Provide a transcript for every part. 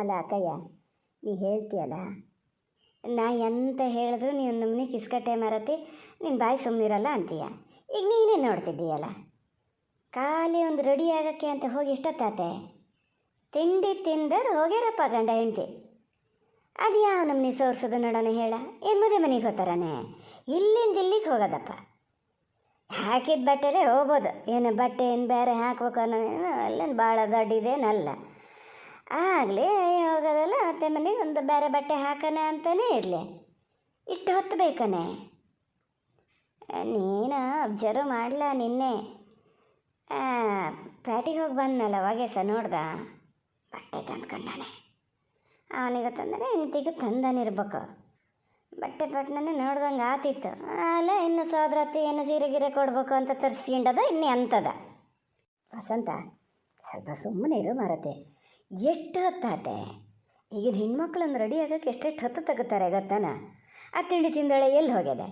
ಅಲ್ಲ ಅಕ್ಕಯ್ಯ, ನೀ ಹೇಳ್ತೀಯಲ್ಲ? ನಾ ಎಂತ ಹೇಳಿದ್ರು ನೀವು ನಮ್ಮನೆ ಕಿಸ್ಕಟ್ಟೆ ಮಾರತಿ ನಿನ್ನ ಬಾಯಿ ಸುಮ್ಮನಿರಲ್ಲ ಅಂತೀಯ? ಈಗ ನೀನೇ ನೋಡ್ತಿದ್ದೀಯಲ್ಲ? ಖಾಲಿ ಒಂದು ರೆಡಿ ಆಗೋಕ್ಕೆ ಅಂತ ಹೋಗಿ ಎಷ್ಟೊತ್ತಾತೆ? ತಿಂಡಿ ತಿಂದರು ಹೋಗ್ಯಾರಪ್ಪ ಗಂಡ ಹೆಂಡತಿ. ಅದು ಯಾವ ನಮ್ಮನೆ ಸೋರ್ಸೋದು ನೋಡೋಣ ಹೇಳ? ಏನು ಮದುವೆ ಮನೆಗೆ ಹೋಗ್ತಾರಾನೆ? ಇಲ್ಲಿಂದ ಇಲ್ಲಿಗೆ ಹೋಗೋದಪ್ಪ. ಹಾಕಿದ ಬಟ್ಟೆಲೇ ಹೋಗ್ಬೋದು. ಏನು ಬಟ್ಟೆ ಏನು ಬೇರೆ ಹಾಕ್ಬೇಕು ಅನ್ನೋ ಅಲ್ಲೇನು ಭಾಳ ದೊಡ್ಡದೇನಲ್ಲ. ಆಗಲಿ, ಹೋಗೋದಲ್ಲ ಅತ್ತೆ ಮನೆಗೆ ಒಂದು ಬೇರೆ ಬಟ್ಟೆ ಹಾಕೋಣ ಅಂತಲೇ ಇರಲಿ. ಇಷ್ಟು ಹೊತ್ತು ಬೇಕಾನೆ? ನೀನು ಅಬ್ಸರ್ವ್ ಮಾಡಲ ನಿನ್ನೆ? ಪ್ಯಾಟಿಗೆ ಹೋಗಿ ಬಂದನಲ್ಲ, ಅವಾಗೆ ಸ ನೋಡ್ದ? ಬಟ್ಟೆ ತಂದ್ಕೊಂಡಾನೆ. ಅವನಿಗೆ ತಂದರೆ ಹೆಂಡತಿಗೆ ತಂದನಿರ್ಬೇಕು ಬಟ್ಟೆ ಪಟ್ಟಣನೇ ನೋಡ್ದಂಗೆ ಆತಿತ್ತು. ಅಲ್ಲ, ಇನ್ನು ಸೋದ್ರತಿ ಏನು ಸೀರೆ ಗಿರೆ ಕೊಡ್ಬೇಕು ಅಂತ ತರಿಸ್ಕೊಂಡದ, ಇನ್ನೇ ಅಂತದ ವಸಂತ, ಸ್ವಲ್ಪ ಸುಮ್ಮನೆ ಇರು ಮಾರತೆ ಎಷ್ಟು ಹೊತ್ತಾತೆ ಈಗಿನ ಹೆಣ್ಮಕ್ಳನ್ನು ರೆಡಿ ಆಗೋಕ್ಕೆ ಎಷ್ಟೆಷ್ಟು ಹೊತ್ತು ತಗೋತಾರೆ ಗೊತ್ತಾನ? ಆ ತಿಂಡಿ ತಿಂದಳೆ ಎಲ್ಲಿ ಹೋಗಿದೆ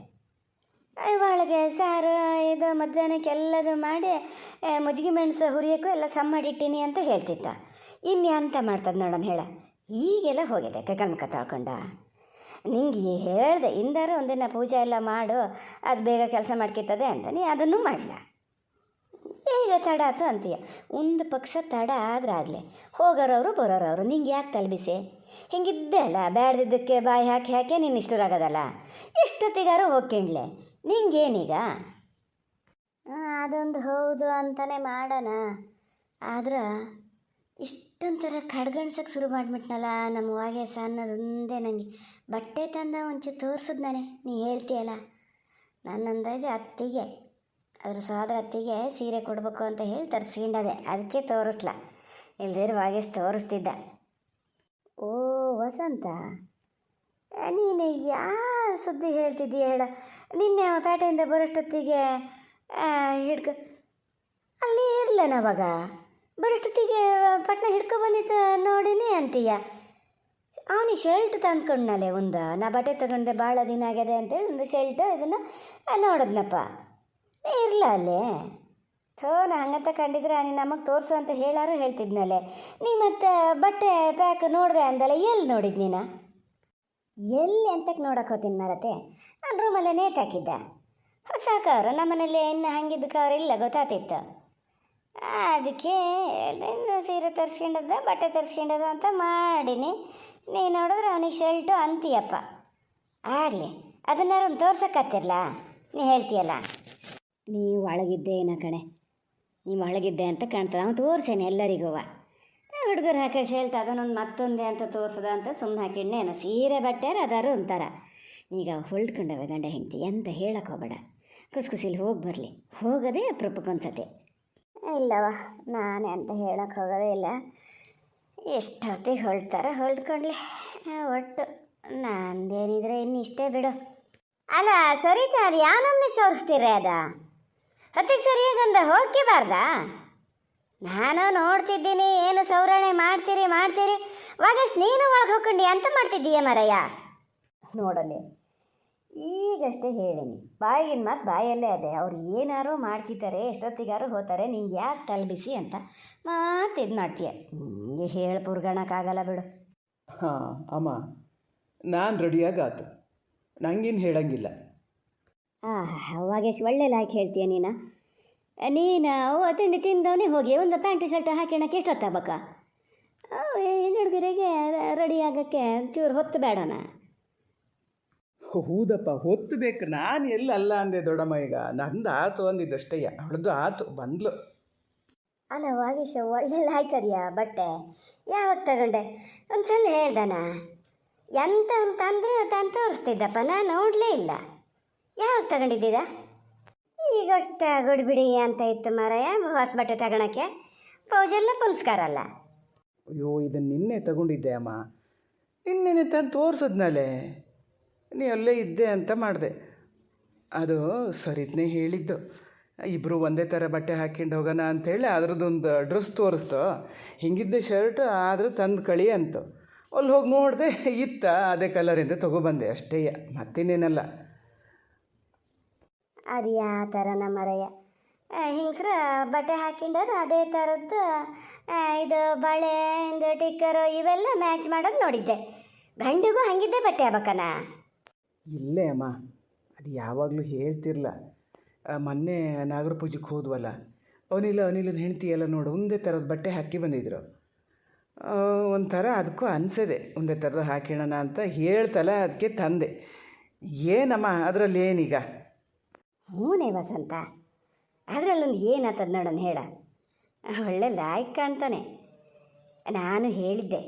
ಒಳಗೆ ಸಾರು, ಇದು, ಮಧ್ಯಾಹ್ನಕ್ಕೆ ಎಲ್ಲದು ಮಾಡಿ ಮಜ್ಜಿಗೆ ಮೆಣಸು ಹುರಿಯೋಕ್ಕೂ ಎಲ್ಲ ಸಮ್ ಮಾಡಿಟ್ಟಿನಿ ಅಂತ ಹೇಳ್ತಿತ್ತ ಇನ್ನು ಅಂತ ಮಾಡ್ತದೆ ನೋಡೋಣ ಹೇಳ? ಈಗೆಲ್ಲ ಹೋಗಿದೆ ಕೈಕಾಲು ಮುಖ ತೊಳ್ಕೊಂಡ? ನಿಂಗೆ ಹೇಳ್ದೆ, ಇಂದಾರು ಒಂದಿನ ಪೂಜೆ ಎಲ್ಲ ಮಾಡು, ಅದು ಬೇಗ ಕೆಲಸ ಮಾಡ್ಕಿತ್ತದೆ ಅಂತ. ನೀ ಅದನ್ನು ಮಾಡಲ. ಈಗ ತಡ ಆಯ್ತು ಅಂತೀಯ? ಒಂದು ಪಕ್ಷ ತಡ ಆದ್ರೆ ಆಗಲಿ. ಹೋಗೋರವರು ಬರೋರವರು. ನಿಂಗೆ ಯಾಕೆ ತಲುಬಿಸಿ? ಹಿಂಗಿದ್ದೆ ಅಲ್ಲ, ಬ್ಯಾಡ್ದಿದ್ದಕ್ಕೆ ಬಾಯಿ ಹಾಕಿ ಹಾಕಿ ನೀನು ಇಷ್ಟರಾಗೋದಲ್ಲ. ಎಷ್ಟೊತ್ತಿಗಾರು ಹೋಗ್ಕೊಂಡ್ಲೆ? ನಿಂಗೇನೀಗ? ಅದೊಂದು ಹೌದು ಅಂತಲೇ ಮಾಡೋಣ. ಆದ್ರೆ ಇಷ್ಟೊಂಥರ ಕಡ್ಗಣ್ಸಕ್ಕೆ ಶುರು ಮಾಡಿಬಿಟ್ನಲ್ಲ ನಮ್ಮ ವಾಗೇಶ ಅನ್ನೋದೊಂದೇ ನನಗೆ ಬಟ್ಟೆ ತಂದ ಒಂಚೂರು ತೋರಿಸಿದ್ ನಾನೇ. ನೀ ಹೇಳ್ತೀಯಲ್ಲ? ನನ್ನ ಅಂದಾಜು ಅತ್ತಿಗೆ. ಅದ್ರ ಸೋದರ ಅತ್ತಿಗೆ ಸೀರೆ ಕೊಡಬೇಕು ಅಂತ ಹೇಳಿ ತರಿಸ್ಕೊಂಡದೆ. ಅದಕ್ಕೆ ತೋರಿಸ್ಲ. ಇಲ್ದಿರ ವಾಗೇಶ್ ತೋರಿಸ್ತಿದ್ದ. ಓ, ವಸಂತ. ನೀನು ಯಾ ಸುದ್ದಿ ಹೇಳ್ತಿದ್ದೀಯ ಹೇಳ. ನಿನ್ನೆ ಪೇಟೆಯಿಂದ ಬರೋಷ್ಟೊತ್ತಿಗೆ ಹಿಡ್ಕ ಅಲ್ಲಿ ಇರ್ಲೇನವಾಗ ಬರೋಷ್ಟೊತ್ತಿಗೆ ಪಟ್ನ ಹಿಡ್ಕೊ ಬಂದಿತ್ತು ನೋಡಿನೇ ಅಂತೀಯ? ಅವನಿಗೆ ಶರ್ಟ್ ತಂದ್ಕೊಂಡ್ನಲ್ಲೇ ಒಂದು. ನಾ ಬಟ್ಟೆ ತಗೊಂಡೆ ಭಾಳ ದಿನ ಆಗ್ಯದೆ ಅಂತೇಳಿ ಒಂದು ಶರ್ಟ್ ಇದನ್ನು ನೋಡಿದ್ನಪ್ಪ. ನೀ ಇರಲ್ಲ ಅಲ್ಲೇ. ಥೋ, ನಾ ಹಂಗಂತ ಕಂಡಿದ್ರೆ ನೀನು ನಮಗೆ ತೋರಿಸು ಅಂತ ಹೇಳಾರು ಹೇಳ್ತಿದ್ನಲ್ಲೇ. ನೀ ಮತ್ತೆ ಬಟ್ಟೆ ಪ್ಯಾಕ್ ನೋಡಿದೆ ಅಂದಲ್ಲ ಎಲ್ಲಿ ನೋಡಿದ್ ನೀನು? ಎಲ್ಲಿ ಅಂತಕ್ಕೆ ನೋಡಕ್ಕೆ ಹೋಗ್ತೀನಿ ಮರತೆ ನಾನು ರೂಮಲ್ಲೇ ನೇತು ಹಾಕಿದ್ದ. ಹೊಸ ಕವರು ನಮ್ಮನೇಲಿ ಇನ್ನು ಹಂಗಿದ್ದಕ್ಕೆ ಅವ್ರು ಇಲ್ಲ ಗೊತ್ತಾತಿತ್ತು ಅದಕ್ಕೆ ಹೇಳ್ದೆ ಸೀರೆ ತರಿಸ್ಕೊಂಡದ, ಬಟ್ಟೆ ತರಿಸ್ಕೊಂಡದ ಅಂತ ಮಾಡೀನಿ. ನೀ ನೋಡಿದ್ರೆ ಅವನಿಗೆ ಶರ್ಟು ಅಂತೀಯಪ್ಪ. ಆಗಲಿ, ಅದನ್ನಾರು ತೋರ್ಸಕ್ಕತ್ತಿರಲ್ಲ ನೀ ಹೇಳ್ತೀಯಲ್ಲ? ನೀ ಒಳಗಿದ್ದೆ ಏನ ಕಣೆ. ನೀವು ಒಳಗಿದ್ದೆ ಅಂತ ಕಾಣ್ತದೆ. ಅವನು ತೋರಿಸೇನೆ ಎಲ್ಲರಿಗೂ ಹುಡುಗರು ಹಾಕೋ ಹೇಳ್ತಾ ಅದನ್ನೊಂದು ಮತ್ತೊಂದೇ ಅಂತ ತೋರ್ಸದ ಅಂತ ಸುಮ್ಮನೆ ಹಾಕಿಣ್ಣೇನು ಸೀರೆ ಬಟ್ಟೆರ ಅದಾರು ಅಂತಾರ. ಈಗ ಹೊಳ್ಕೊಂಡವೆ ಗಂಡ ಹೆಂಡತಿ, ಎಂತ ಹೇಳಕ್ಕೆ ಹೋಗಬೇಡ. ಕುಸ್ಕುಸಿಲಿ ಹೋಗಿ ಬರಲಿ. ಹೋಗೋದೇ ಅಪರೂಪಕ್ಕೊಂದ್ಸತಿ ಇಲ್ಲವ ನಾನೇ ಅಂತ ಹೇಳಕ್ಕೆ ಹೋಗೋದೇ ಇಲ್ಲ. ಎಷ್ಟೊತ್ತಿಗೆ ಹೊಳ್ತಾರ ಹೊಳ್ಕೊಂಡ್ಲಿ ಒಟ್ಟು ನಂದೇನಿದ್ರೆ ಇನ್ನು ಇಷ್ಟೇ ಬಿಡು. ಅಲ್ಲ ಸರಿತಾ, ಅದು ಯಾವ ಸೋರಿಸ್ತೀರ ಅದ? ಹೊತ್ತಿಗೆ ಸರಿಯಾಗಂದ ಹೋಗ್ಕಿಬಾರ್ದಾ? ನಾನು ನೋಡ್ತಿದ್ದೀನಿ, ಏನು ಸೌರಣೆ ಮಾಡ್ತೀರಿ ಮಾಡ್ತೀರಿ. ವಾಗಸ್ ನೀನು ಒಳಗೆ ಹೋಗ್ಕೊಂಡು, ಅಂತ ಮಾಡ್ತಿದ್ದೀಯ ಮರಯ್ಯ? ನೋಡಲಿ, ಈಗಷ್ಟೇ ಹೇಳಿನಿ. ಬಾಯಿಗಿನ ಮಾತು ಬಾಯಲ್ಲೇ ಅದೇ. ಅವ್ರು ಏನಾರು ಮಾಡ್ತಿದ್ದಾರೆ ಎಷ್ಟೊತ್ತಿಗಾರು ಹೋತಾರೆ, ನಿಂಗೆ ಯಾಕೆ ತಲುಪಿಸಿ ಅಂತ ಮಾತು ಇದು ಮಾಡ್ತೀಯ. ಹಿಂಗೆ ಹೇಳಿ ಪುರ್ಗಣಕ್ಕಾಗಲ್ಲ ಬಿಡು. ಹಾಂ, ಅಮ್ಮ, ನಾನು ರೆಡಿಯಾಗಿ ಆತು. ನಂಗೇನು ಹೇಳಂಗಿಲ್ಲ. ಹಾಂ ವಾಗೇಶ್ ಒಳ್ಳೆ ಲಾಯ್ಕ್ ಹೇಳ್ತೀಯ ನೀನು? ನೀನು ಓ ತಿಂಡಿ ತಿಂದವನೇ ಹೋಗಿ ಒಂದು ಪ್ಯಾಂಟ್ ಶರ್ಟ್ ಹಾಕ್ಯಣಕ್ಕೆ ಎಷ್ಟೊತ್ತಾಗಬೇಕ ಹೆಣ್ಣು ಹುಡುಗರಿಗೆ ರೆಡಿ ಆಗೋಕ್ಕೆ ಚೂರು ಹೊತ್ತು ಬೇಡಣ ಹೌದಪ್ಪ ಹೊತ್ತು ಬೇಕು. ನಾನು ಎಲ್ಲಲ್ಲ ಅಂದೆ ದೊಡ್ಡಮ್ಮ ಈಗ. ನಂದು ಆತು ಅಂದಿದ್ದಷ್ಟಯ್ಯ ಅವಳದ್ದು ಆತು ಬಂದ್ಲು. ಅಲ್ಲ ವಾಗೇಶ ಒಳ್ಳೆ ಲಾಯ್ಕರಿಯಾ ಬಟ್ಟೆ ಯಾವಾಗ ತಗೊಂಡೆ? ಒಂದ್ಸಲ ಹೇಳ್ದನ? ಎಂತ ಅಂತ ಅಂದರೆ ತಾನು ತೋರಿಸ್ತಿದ್ದಪ್ಪ. ನಾನು ನೋಡಲೇ ಇಲ್ಲ. ಯಾವಾಗ ತಗೊಂಡಿದ್ದೀರ? ಈಗಷ್ಟ ಗುಡ್ಬಿಡಿ ಅಂತ ಇತ್ತು ಮಾರಾಯ ಹೊಸ ಬಟ್ಟೆ ತಗೊಳಕ್ಕೆ. ಪೌಜೆಲ್ಲ ಪುನಸ್ಕಾರ ಅಲ್ಲ. ಅಯ್ಯೋ ಇದನ್ನು ನಿನ್ನೆ ತಗೊಂಡಿದ್ದೆ ಅಮ್ಮ. ನಿನ್ನೆ ತಂದು ತೋರಿಸಿದ್ನಲ್ಲೇ. ನೀ ಅಲ್ಲೇ ಇದ್ದೆ ಅಂತ ಮಾಡಿದೆ. ಅದು ಸರಿತ್ನೇ ಹೇಳಿದ್ದು. ಇಬ್ಬರು ಒಂದೇ ಥರ ಬಟ್ಟೆ ಹಾಕ್ಕೊಂಡು ಹೋಗೋಣ ಅಂಥೇಳಿ ಅದ್ರದ್ದೊಂದು ಡ್ರೆಸ್ ತೋರಿಸ್ತು. ಹಿಂಗಿದ್ದೆ ಶರ್ಟ್, ಆದರೂ ತಂದು ಕಳಿ ಅಂತು. ಅಲ್ಲಿ ಹೋಗಿ ನೋಡಿದೆ ಇತ್ತ, ಅದೇ ಕಲರಿಂದ ತೊಗೊಬಂದೆ ಅಷ್ಟೇ, ಮತ್ತಿನ್ನೇನಲ್ಲ. ಅದು ಯಾವ ಥರನ ಮರಯ್ಯ ಹಿಂಗ್ಸ್ರ ಬಟ್ಟೆ ಹಾಕಿಂಡರು ಅದೇ ಥರದ್ದು ಇದು ಬಳೆ, ಇದು ಟಿಕ್ಕರು ಇವೆಲ್ಲ ಮ್ಯಾಚ್ ಮಾಡೋದು ನೋಡಿದ್ದೆ. ಗಂಡಿಗೂ ಹಂಗಿದ್ದೆ ಬಟ್ಟೆ ಆಗ್ಬೇಕನ ಇಲ್ಲೇ ಅಮ್ಮ, ಅದು ಯಾವಾಗಲೂ ಹೇಳ್ತಿರ್ಲ. ಮೊನ್ನೆ ನಾಗರ ಪೂಜೆಗೆ ಹೋದ್ವಲ್ಲ ಅವನಿಲ್ಲ ಅನಿಲನ ಹೆಂಡತಿ ಎಲ್ಲ ನೋಡು, ಒಂದೇ ಥರದ ಬಟ್ಟೆ ಹಾಕಿ ಬಂದಿದ್ರು. ಒಂಥರ ಅದಕ್ಕೂ ಅನಿಸಿದೆ, ಒಂದೇ ಥರದ ಹಾಕಿಣ ಅಂತ ಹೇಳ್ತಲ್ಲ ಅದಕ್ಕೆ ತಂದೆ. ಏನಮ್ಮ ಅದರಲ್ಲಿ ಏನೀಗ ಹ್ಞೂನೇ ವಸಂತ ಅದರಲ್ಲೊಂದು ಏನಾತದ ನೋಡೋಣ ಹೇಳ ಒಳ್ಳೆ ಲಾಯ್ಕ್ ಕಾಣ್ತಾನೆ ನಾನು ಹೇಳಿದ್ದೆ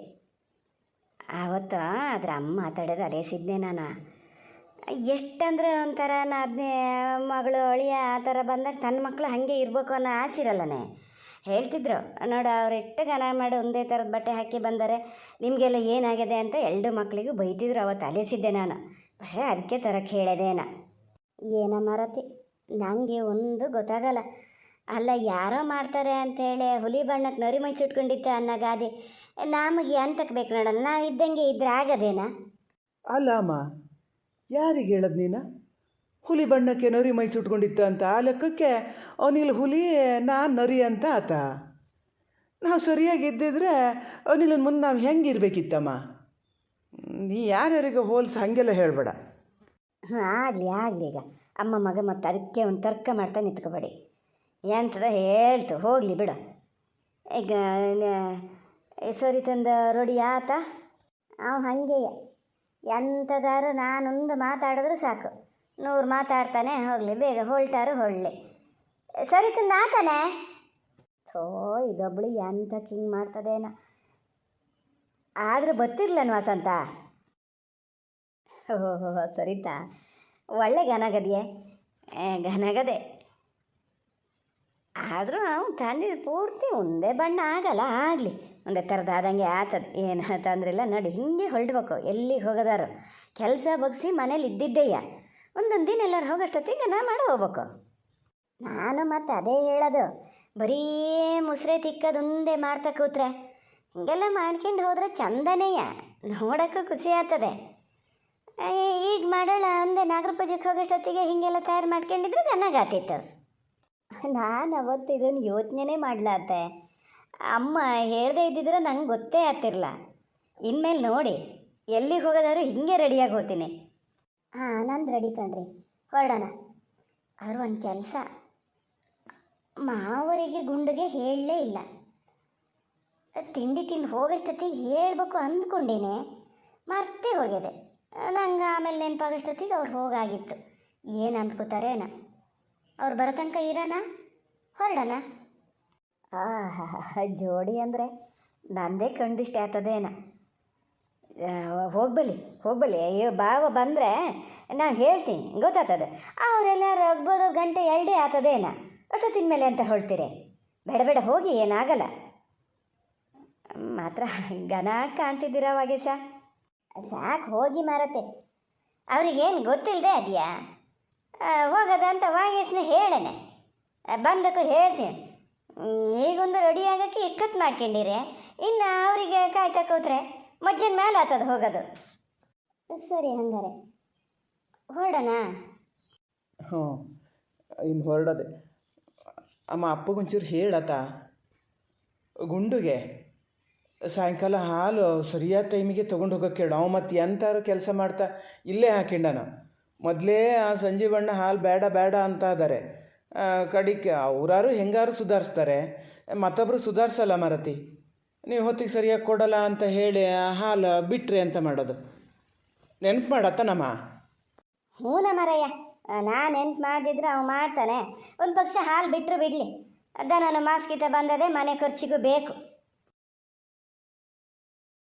ಆವತ್ತು ಅದ್ರ ಅಮ್ಮ ಮಾತಾಡೋದು ಅಲೇಸಿದ್ದೆ ನಾನು ಎಷ್ಟಂದ್ರೆ ಒಂಥರ ನಾದನೇ ಮಗಳು ಅಳಿಯ ಆ ಥರ ಬಂದಾಗ ತನ್ನ ಮಕ್ಕಳು ಹಾಗೆ ಇರಬೇಕು ಅನ್ನೋ ಆಸಿರಲ್ಲನೆ ಹೇಳ್ತಿದ್ರು ನೋಡು ಅವ್ರು ಎಷ್ಟು ಗನ ಮಾಡಿ ಒಂದೇ ಥರದ ಬಟ್ಟೆ ಹಾಕಿ ಬಂದರೆ ನಿಮಗೆಲ್ಲ ಏನಾಗಿದೆ ಅಂತ ಎರಡು ಮಕ್ಕಳಿಗೂ ಬೈತಿದ್ರು ಅವತ್ತು ಅಲೇಸಿದ್ದೆ ನಾನು പക്ഷേ ಅದಕ್ಕೆ ತರಕ್ಕೆ ಹೇಳಿದೇನ ಏನ ಮಾರತಿ ನನಗೆ ಒಂದು ಗೊತ್ತಾಗಲ್ಲ. ಅಲ್ಲ, ಯಾರೋ ಮಾಡ್ತಾರೆ ಅಂತೇಳಿ ಹುಲಿ ಬಣ್ಣಕ್ಕೆ ನರಿ ಮೈ ಸುಟ್ಕೊಂಡಿತ್ತು ಅನ್ನೋ ಗಾದೆ. ನಮಗೆ ಎಂತಕ್ಕೆ ಬೇಕು ನೋಡೋಣ? ನಾವು ಇದ್ದಂಗೆ ಇದ್ರೆ ಆಗದೇನಾ? ಅಲ್ಲ, ಅಮ್ಮ. ಯಾರಿಗೆ ಹೇಳದ್ ನೀನು? ಹುಲಿ ಬಣ್ಣಕ್ಕೆ ನರಿ ಮೈ ಸುಟ್ಕೊಂಡಿತ್ತು ಅಂತ ಆ ಲೆಕ್ಕಕ್ಕೆ ಅವನಿಲ್ ಹುಲಿ ನಾ ನರಿ ಅಂತ ಆತ. ನಾವು ಸರಿಯಾಗಿ ಇದ್ದಿದ್ರೆ ಅವನಿಲ್ ಮುಂದೆ ನಾವು ಹೆಂಗಿರ್ಬೇಕಿತ್ತಮ್ಮ ನೀ ಯಾರ್ಯಾರಿಗೆ ಹೋಲ್ಸ್ ಹಾಗೆಲ್ಲ ಹೇಳಬೇಡ. ಹಾಂ ಆಗಲಿ ಆಗಲಿ ಈಗ. ಅಮ್ಮ, ಮಗ ಮತ್ತು ಅದಕ್ಕೆ ಒಂದು ತರ್ಕ ಮಾಡ್ತಾ ನಿಂತ್ಕೋಬೇಡಿ. ಎಂಥದ ಹೇಳ್ತು, ಹೋಗಲಿ ಬಿಡು. ಈಗ ಸರಿ ತಂದ, ರೊಡಿ ಆತ? ಅವ ಹಾಗೆ ಎಂಥದಾರು ನಾನೊಂದು ಮಾತಾಡಿದ್ರೆ ಸಾಕು. ನೂರು ಮಾತಾಡ್ತಾನೆ, ಹೋಗಲಿ, ಬೇಗ ಹೊಲ್ಟಾರು ಹೊಳ್ಳಿ. ಸರಿ ತಂದ, ಆತಾನೆ? ಥೋ ಇದೊಬ್ಳು ಎಂಥ ಕಿಂಗ್ ಮಾಡ್ತದೇನ. ಆದರೂ ಬತ್ತಿರ್ಲನ್ ವಸಂತ? ಓಹೋ ಸರಿತಾ ಒಳ್ಳೆ ಘನಗದೆಯೇ ಘನಗದೆ ಆದರೂ ಅವ್ನು ತಂದಿದ್ದು ಪೂರ್ತಿ ಒಂದೇ ಬಣ್ಣ ಆಗಲ್ಲ, ಆಗಲಿ. ಒಂದೇ ಥರದ್ದು ಆದಂಗೆ ಆತದ. ಏನು ಇಲ್ಲ. ನೋಡಿ, ಹಿಂಗೆ ಹೊರಡ್ಬೇಕು. ಎಲ್ಲಿಗೆ ಹೋಗೋದಾರು? ಕೆಲಸ ಬಗ್ಸಿ ಮನೇಲಿ ಇದ್ದಿದ್ದೆಯ್ಯ ಒಂದೊಂದು ದಿನ ಎಲ್ಲರೂ ಹೋಗೋಷ್ಟೊತ್ತಿಗೆ ನಾ ಮಾಡಿ ಹೋಗ್ಬೇಕು. ನಾನು ಮತ್ತೆ ಅದೇ ಹೇಳೋದು. ಬರೀ ಮುಸ್ರೆ ತಿಕ್ಕದು ಒಂದೇ ಮಾಡ್ತಾ ಕೂತ್ರೆ. ಹಿಂಗೆಲ್ಲ ಮಾಡ್ಕೊಂಡು ಹೋದ್ರೆ ಚಂದನೇಯ? ನೋಡೋಕ್ಕೂ ಖುಷಿ ಆಗ್ತದೆ. ಈಗ ಮಾಡೋಣ ಅಂದೆ. ನಾಗರ ಪೂಜೆಗೆ ಹೋಗೋಷ್ಟೊತ್ತಿಗೆ ಹೀಗೆಲ್ಲ ತಯಾರು ಮಾಡ್ಕೊಂಡಿದ್ರೆ ಚೆನ್ನಾಗಾತಿತ್ತು ನಾನು ಅವತ್ತು ಇದನ್ನು ಯೋಚನೆ ಮಾಡ್ಲಾತೆ ಅಮ್ಮ ಹೇಳದೇ ಇದ್ದಿದ್ರೆ ನಂಗೆ ಗೊತ್ತೇ ಆಗ್ತಿರಲ್ಲ ಇನ್ಮೇಲೆ ನೋಡಿ. ಎಲ್ಲಿಗೆ ಹೋಗೋದಾದ್ರೂ ಹಿಂಗೆ ರೆಡಿಯಾಗಿ ಹೋಗ್ತೀನಿ. ಹಾಂ, ನಂದು ರೆಡಿ ಕಣ್ರಿ ಹೊರಡೋಣ. ಅವ್ರು ಒಂದು ಕೆಲಸ. ಮಾವರಿಗೆ ಗುಂಡಿಗೆ ಹೇಳಲೇ ಇಲ್ಲ. ತಿಂಡಿ ತಿಂದು ಹೋಗೋಷ್ಟೊತ್ತಿಗೆ ಹೇಳಬೇಕು ಅಂದ್ಕೊಂಡೇನೆ ಮರ್ತೇ ಹೋಗಿದೆ. ನಂಗೆ ಆಮೇಲೆ ನೆನಪಾಗೋಷ್ಟೊತ್ತಿಗೆ ಅವ್ರು ಹೋಗಾಗಿತ್ತು. ಏನು ಅಂದ್ಕೋತಾರೇನ ಅವ್ರು ಬರೋ ಇರೋಣ? ಹೊರಡೋಣ? ಜೋಡಿ ಅಂದರೆ ನಂದೇ ಕಂಡಿಷ್ಟ ಆಗ್ತದೇನ ಹೋಗ್ಬಲ್ಲಿ ಹೋಗ್ಬಲಿ ಅಯ್ಯೋ ಬಾವ ಬಂದರೆ ನಾನು ಹೇಳ್ತೀನಿ, ಗೊತ್ತಾಗ್ತದೆ. ಅವರೆಲ್ಲರೂ ಬರೋ ಗಂಟೆ ಎರಡೇ ಆಗ್ತದೇನ ಅಷ್ಟೊತ್ತಿನ ಮೇಲೆ ಅಂತ ಹೊಳ್ತೀರಿ ಬೇಡ ಬೇಡ, ಹೋಗಿ, ಏನಾಗಲ್ಲ. ಮಾತ್ರ ಘನ ಕಾಣ್ತಿದ್ದೀರಾ, ವಾಗೇಶ? ಸಾಕು ಹೋಗಿ ಮಾರತ್ತೆ. ಅವ್ರಿಗೇನು ಗೊತ್ತಿಲ್ಲದೆ ಅದೆಯಾ? ಹೋಗೋದಂತ ವಾಗೇಶ್ನ ಹೇಳೇನೆ. ಬಂದಕ್ಕೂ ಹೇಳ್ತೀನಿ. ಈಗೊಂದು ರೆಡಿ ಆಗೋಕ್ಕೆ ಇಷ್ಟೊತ್ತು ಮಾಡ್ಕೊಂಡಿರಿ. ಇನ್ನು ಅವರಿಗೆ ಕಾಯ್ತಾ ಕೂತ್ರೆ ಮಜ್ಜನ ಮೇಲೆ ಆತದ ಹೋಗೋದು. ಸರಿ ಹಂಗಾರೆ. ಹೊರಡೋಣ ಹ್ಞೂ, ಇನ್ನು ಹೊರಡದೆ. ಅಮ್ಮ ಅಪ್ಪಗೊಂಚೂರು ಹೇಳತ್ತ? ಗುಂಡುಗೆ? ಸಾಯಂಕಾಲ ಹಾಲು ಸರಿಯಾದ ಟೈಮಿಗೆ ತೊಗೊಂಡು ಹೋಗೋಕೆ ಹೇಳು ಅವ ಮತ್ತು ಎಂಥಾರು ಕೆಲಸ ಮಾಡ್ತಾ ಇಲ್ಲೇ ಹಾಕಿಂಡನ ಮೊದಲೇ ಆ ಸಂಜೀವಣ್ಣ ಹಾಲು ಬೇಡ ಬೇಡ ಅಂತ ಇದ್ದಾರೆ ಕಡಿಕೆ, ಅವರಾರು ಹೆಂಗಾರು ಸುಧಾರಿಸ್ತಾರೆ. ಮತ್ತೊಬ್ಬರು ಸುಧಾರಿಸಲ್ಲ ಮರತಿ. ನೀವು ಹೊತ್ತಿಗೆ ಸರಿಯಾಗಿ ಕೊಡಲ್ಲ ಅಂತ ಹೇಳಿ ಆ ಹಾಲು ಬಿಟ್ರಿ ಅಂತ ಮಾಡೋದು. ನೆನಪು ಮಾಡತ್ತನಮ್ಮ ಹ್ಞೂ ಮರಯ್ಯ ನಾನು ನೆನ್ಪು ಮಾಡಿದ್ರೆ ಅವ ಮಾಡ್ತಾನೆ. ಒಂದು ಪಕ್ಷ ಹಾಲು ಬಿಟ್ಟರು ಬಿಡಲಿ. ನಾನು ಮಾಸ್ಕಿತ ಬಂದದೆ ಮನೆ ಖರ್ಚಿಗೂ ಬೇಕು.